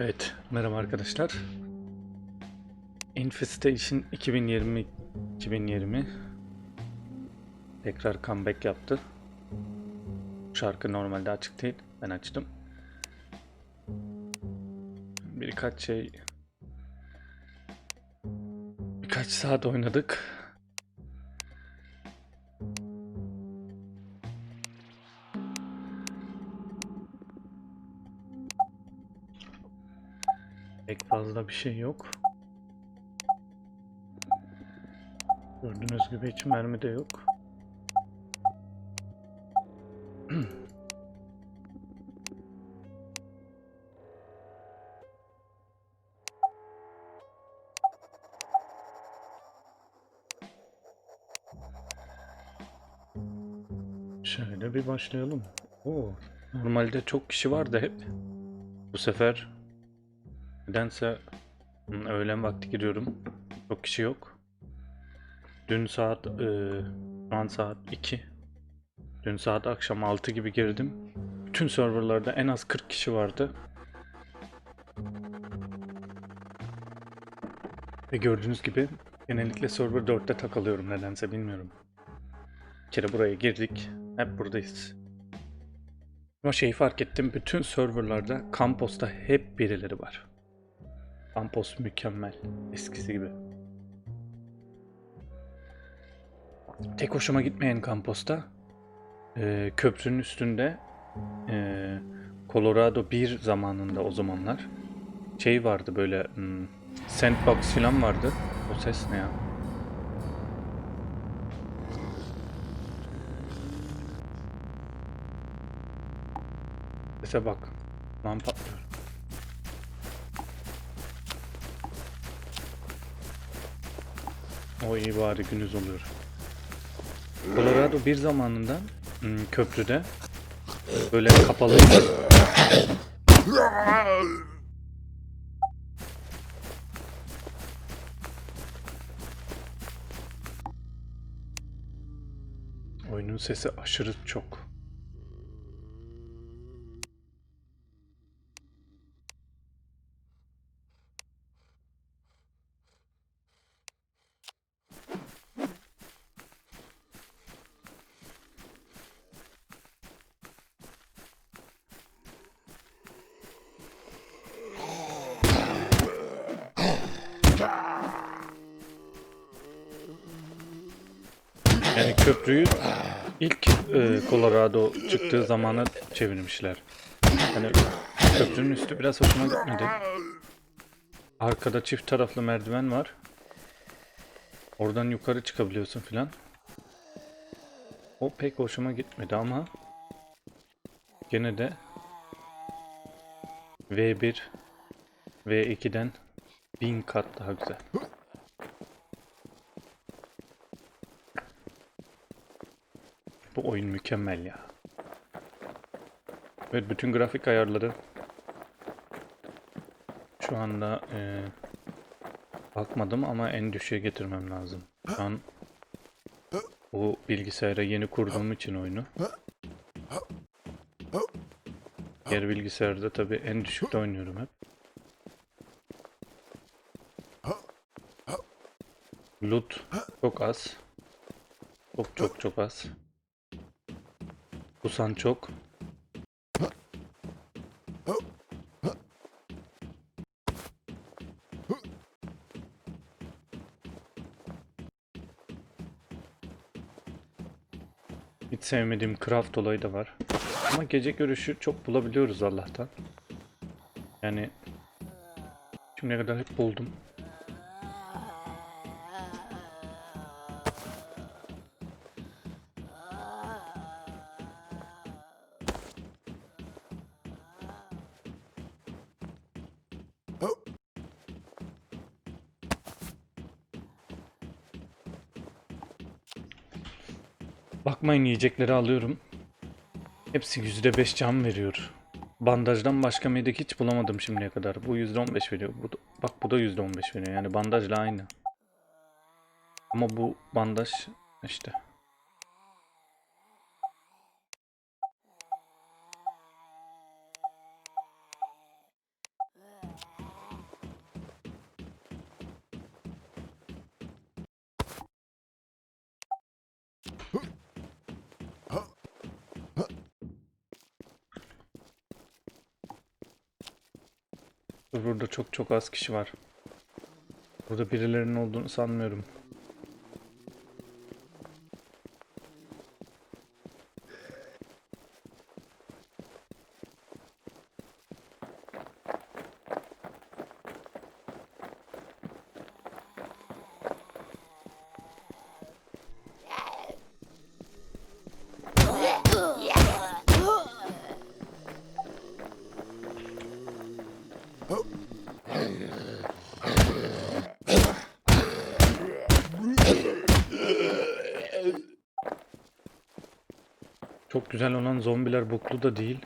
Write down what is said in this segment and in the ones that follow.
Evet, merhaba arkadaşlar. Infestation 2020 2020 tekrar comeback yaptı. Şarkı normalde açık değil. Ben açtım. Birkaç şey birkaç saat oynadık. Bir şey yok. Gördüğünüz gibi hiç mermi de yok. Şöyle bir başlayalım. Oo, normalde çok kişi vardı hep. Bu sefer Nedense öğlen vakti giriyorum. Çok kişi yok. Dün saat e, şu an saat 2. Dün saat akşam 6 gibi girdim. Bütün serverlarda en az 40 kişi vardı. Ve gördüğünüz gibi genellikle server 4'te takılıyorum nedense bilmiyorum. Bir kere buraya girdik. Hep buradayız. Ama şeyi fark ettim. Bütün serverlarda Kampos'ta hep birileri var. Campos mükemmel. Eskisi gibi. Tek hoşuma gitmeyen Campos'ta e, köprünün üstünde e, Colorado 1 zamanında o zamanlar şey vardı böyle hmm, sandbox falan vardı. O ses ne ya? Sese bak. Lan patlıyor. O iyi bari günüz oluyor. Colorado bir zamanında hmm, köprüde böyle kapalı Oyunun sesi aşırı çok. Yani köprüyü ilk e, Colorado çıktığı zamana çevirmişler. Yani köprünün üstü biraz hoşuma gitmedi. Arkada çift taraflı merdiven var. Oradan yukarı çıkabiliyorsun filan. O pek hoşuma gitmedi ama gene de V1 V2'den bin kat daha güzel. Bu oyun mükemmel ya. Evet bütün grafik ayarları şu anda e, bakmadım ama en düşüğe getirmem lazım. Şu an bu bilgisayara yeni kurduğum için oyunu. Diğer bilgisayarda tabi en düşükte oynuyorum hep. Loot çok az. Çok çok çok az. Kusan çok. Hiç sevmediğim craft olayı da var. Ama gece görüşü çok bulabiliyoruz Allah'tan. Yani şimdiye kadar hep buldum. Yiyecekleri alıyorum. Hepsi %5 can veriyor. Bandajdan başka medek hiç bulamadım şimdiye kadar. Bu %15 veriyor. Bu da- bak bu da %15 veriyor. Yani bandajla aynı. Ama bu bandaj işte. Burada çok çok az kişi var. Burada birilerinin olduğunu sanmıyorum. Güzel olan zombiler boklu da değil.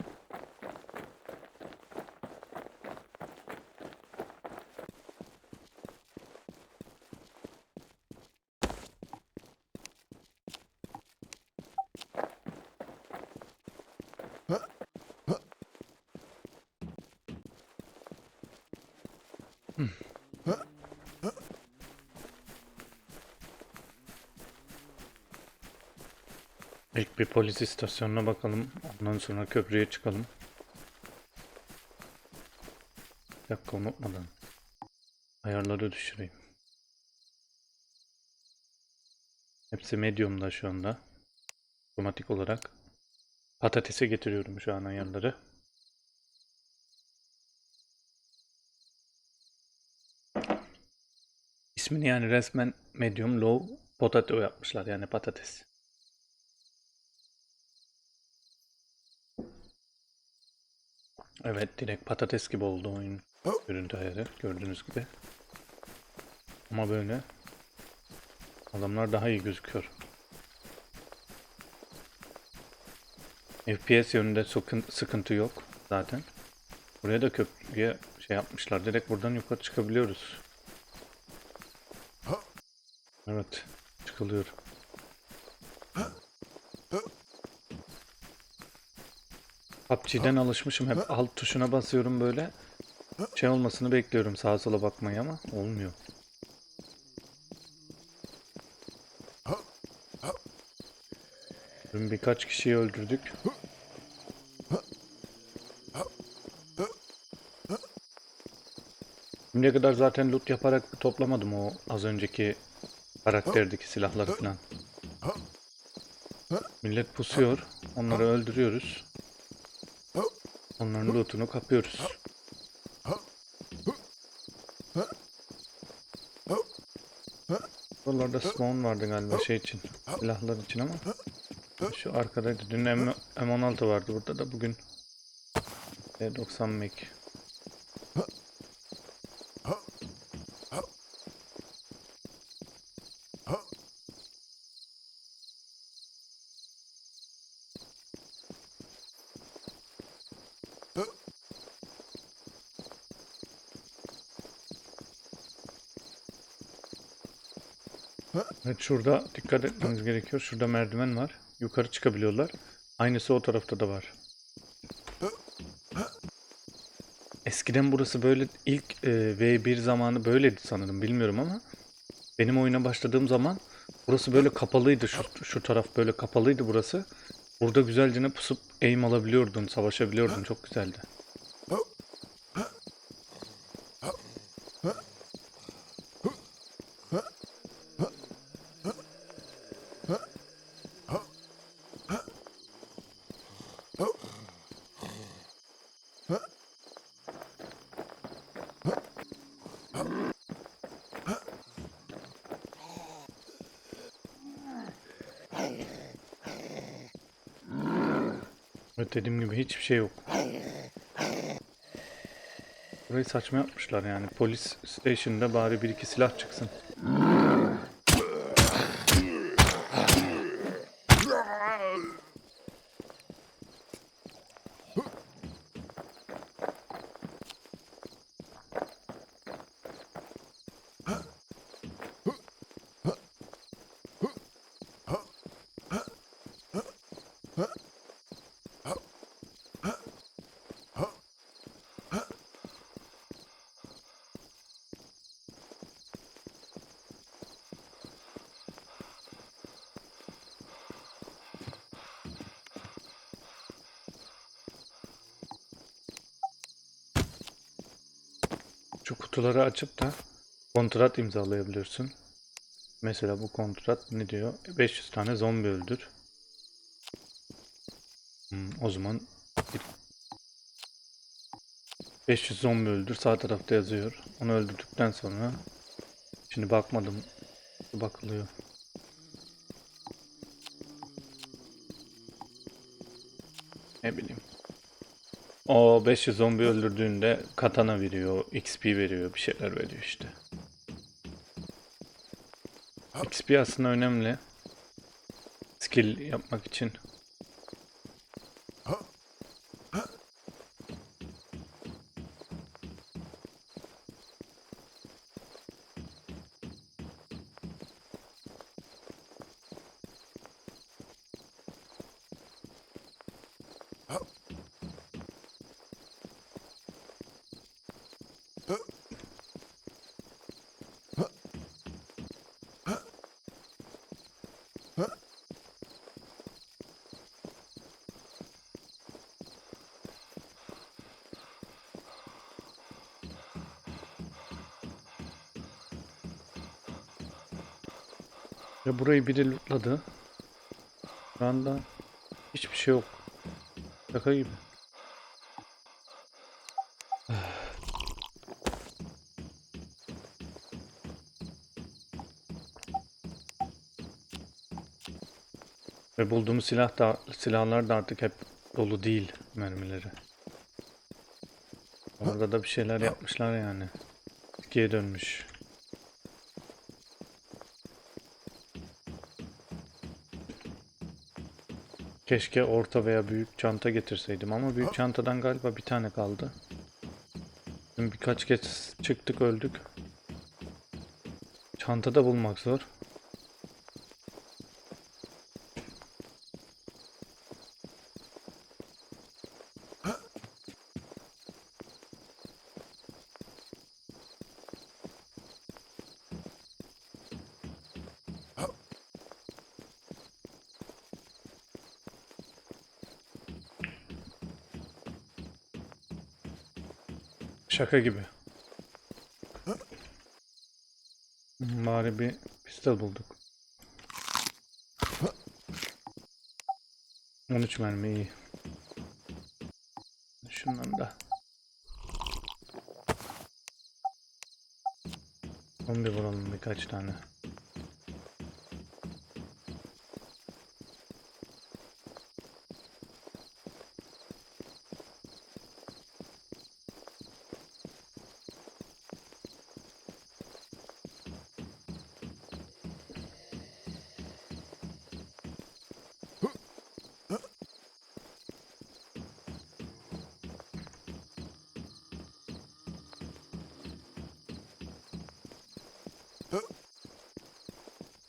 İlk bir polis istasyonuna bakalım. Ondan sonra köprüye çıkalım. Bir dakika unutmadan. Ayarları düşüreyim. Hepsi medium'da şu anda. Otomatik olarak. Patatese getiriyorum şu an ayarları. İsmini yani resmen medium low potato yapmışlar yani patates. Evet direkt patates gibi oldu oyun görüntü ayarı gördüğünüz gibi. Ama böyle adamlar daha iyi gözüküyor. FPS yönünde sıkın- sıkıntı yok zaten. Buraya da köprüye şey yapmışlar. Direkt buradan yukarı çıkabiliyoruz. Evet çıkılıyor. PUBG'den alışmışım. Hep alt tuşuna basıyorum böyle. Şey olmasını bekliyorum sağa sola bakmayı ama olmuyor. Dün birkaç kişiyi öldürdük. Şimdiye kadar zaten loot yaparak toplamadım o az önceki karakterdeki silahları falan. Millet pusuyor. Onları öldürüyoruz. Onların lootunu kapıyoruz. Buralarda spawn vardı galiba şey için. Silahlar için ama. Şu arkadaydı. Dün M- M16 vardı burada da bugün. E90 Mac. Şurada dikkat etmeniz gerekiyor. Şurada merdiven var. Yukarı çıkabiliyorlar. Aynısı o tarafta da var. Eskiden burası böyle ilk e, V1 zamanı böyleydi sanırım bilmiyorum ama benim oyuna başladığım zaman burası böyle kapalıydı. Şu, şu taraf böyle kapalıydı burası. Burada güzelce pusup aim alabiliyordun, savaşabiliyordun. Çok güzeldi. Evet dediğim gibi hiçbir şey yok. Burayı saçma yapmışlar yani. Polis station'da bari bir iki silah çıksın. Şu kutuları açıp da kontrat imzalayabiliyorsun. Mesela bu kontrat ne diyor? 500 tane zombi öldür. Hmm, o zaman bir- 500 zombi öldür sağ tarafta yazıyor. Onu öldürdükten sonra şimdi bakmadım bakılıyor. Ne bileyim. O 500 zombi öldürdüğünde katana veriyor, XP veriyor, bir şeyler veriyor işte. XP aslında önemli. Skill yapmak için. Ve burayı biri lootladı. Şu anda hiçbir şey yok. Şaka gibi. Ve bulduğumuz silah da silahlar da artık hep dolu değil mermileri. Orada da bir şeyler yapmışlar yani. Eskiye dönmüş. Keşke orta veya büyük çanta getirseydim ama büyük çantadan galiba bir tane kaldı. Birkaç kez çıktık öldük. Çantada bulmak zor. Şaka gibi. Bari bir pistol bulduk. 13 mermi iyi. Şundan da. Zombi vuralım birkaç tane.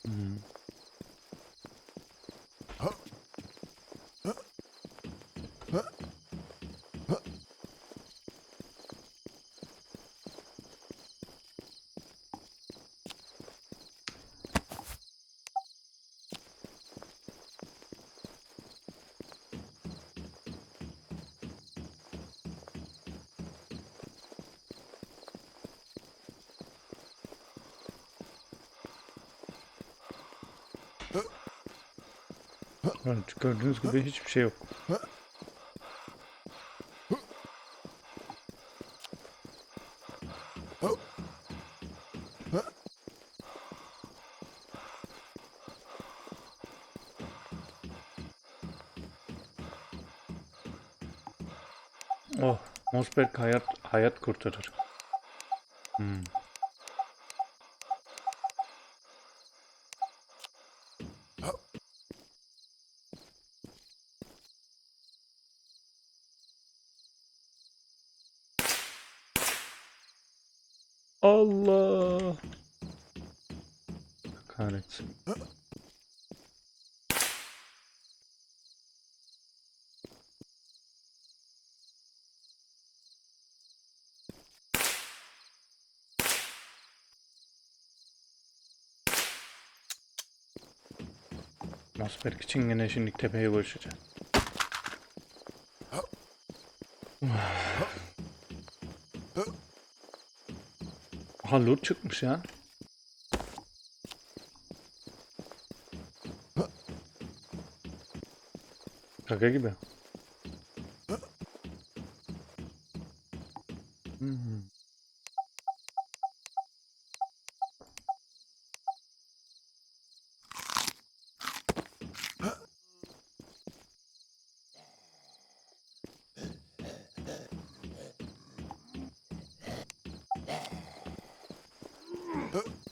Hmm. Evet, gördüğünüz gibi hiçbir şey yok. Oh, Mosberg hayat hayat kurtarır. Hmm. Mosberg için yine şimdi tepeye koşacağız. Aha loot çıkmış ya. Kaka gibi. Uh.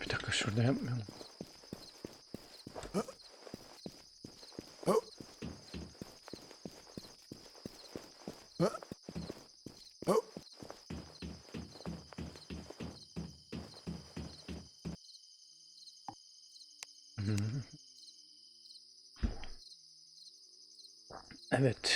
Bir dakika şurada yapmayalım. Hı. Evet.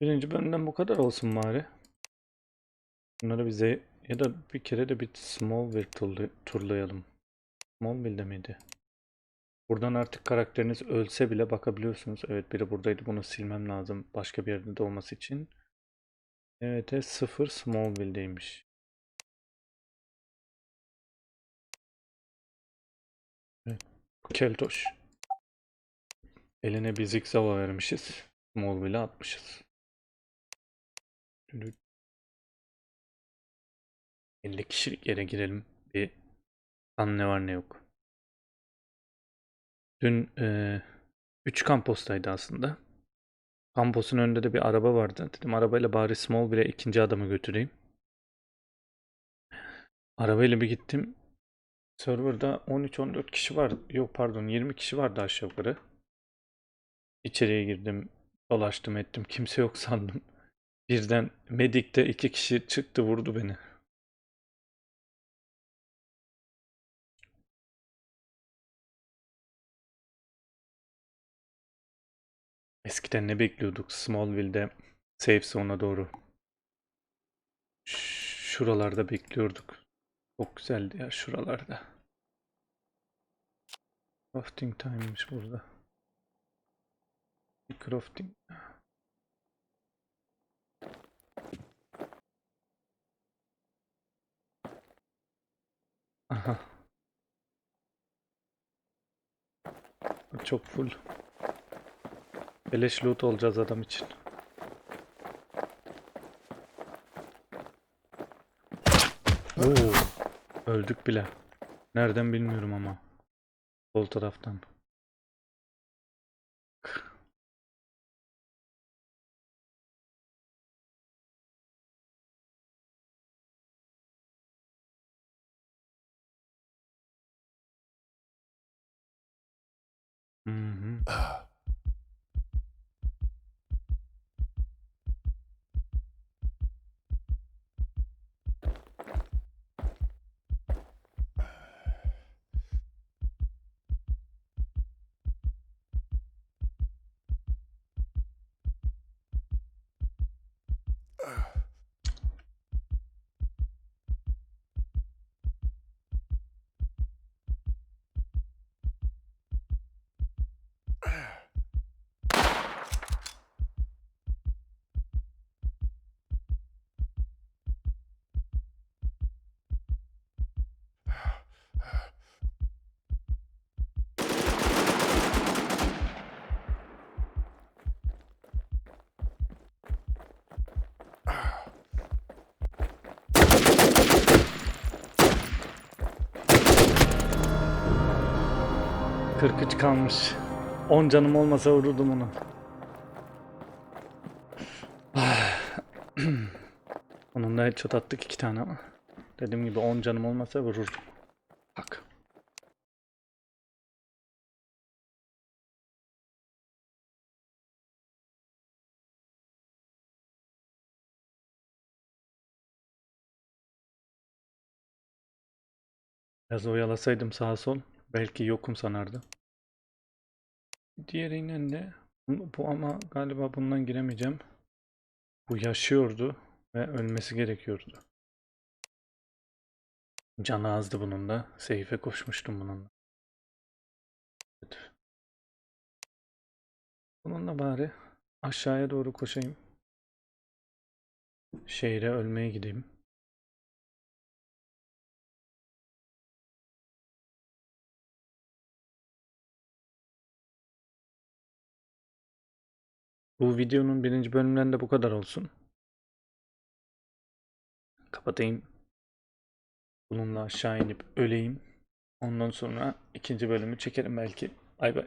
Birinci bölümden bu kadar olsun bari. Bunları bize ya da bir kere de bir Smallville turlu- turlayalım. Smallville'de miydi? Buradan artık karakteriniz ölse bile bakabiliyorsunuz. Evet biri buradaydı bunu silmem lazım başka bir yerde de olması için. Evet e, 0 Smallville'deymiş. Evet. Keltoş. Eline bir zigzava vermişiz. Smallville'e atmışız. Dülü- 50 kişilik yere girelim. Bir an ne var ne yok. Dün 3 kampostaydı aslında. Kamposun önünde de bir araba vardı. Dedim arabayla bari Smallville'e ikinci adamı götüreyim. Arabayla bir gittim. Serverda 13-14 kişi var. Yok pardon 20 kişi vardı aşağı yukarı. İçeriye girdim. Dolaştım ettim. Kimse yok sandım. Birden Medik'te iki kişi çıktı vurdu beni. Eskiden ne bekliyorduk Smallville'de safe zone'a doğru. Şuralarda bekliyorduk. Çok güzeldi ya şuralarda. Crafting time'mış burada. Crafting. Aha. Çok full. Beleş loot olacağız adam için. Oo, öldük bile. Nereden bilmiyorum ama. Sol taraftan. 43 kalmış. 10 canım olmasa vururdum onu. Onun da headshot attık iki tane ama. Dediğim gibi 10 canım olmasa vururdum. Bak. Biraz oyalasaydım sağa sol belki yokum sanardı. Diğerinden de bu ama galiba bundan giremeyeceğim. Bu yaşıyordu ve ölmesi gerekiyordu. Canı azdı bunun da. Seyfe koşmuştum bununla. Evet. Bununla bari aşağıya doğru koşayım. Şehre ölmeye gideyim. Bu videonun birinci bölümünden de bu kadar olsun. Kapatayım. Bununla aşağı inip öleyim. Ondan sonra ikinci bölümü çekerim belki. Bay bay.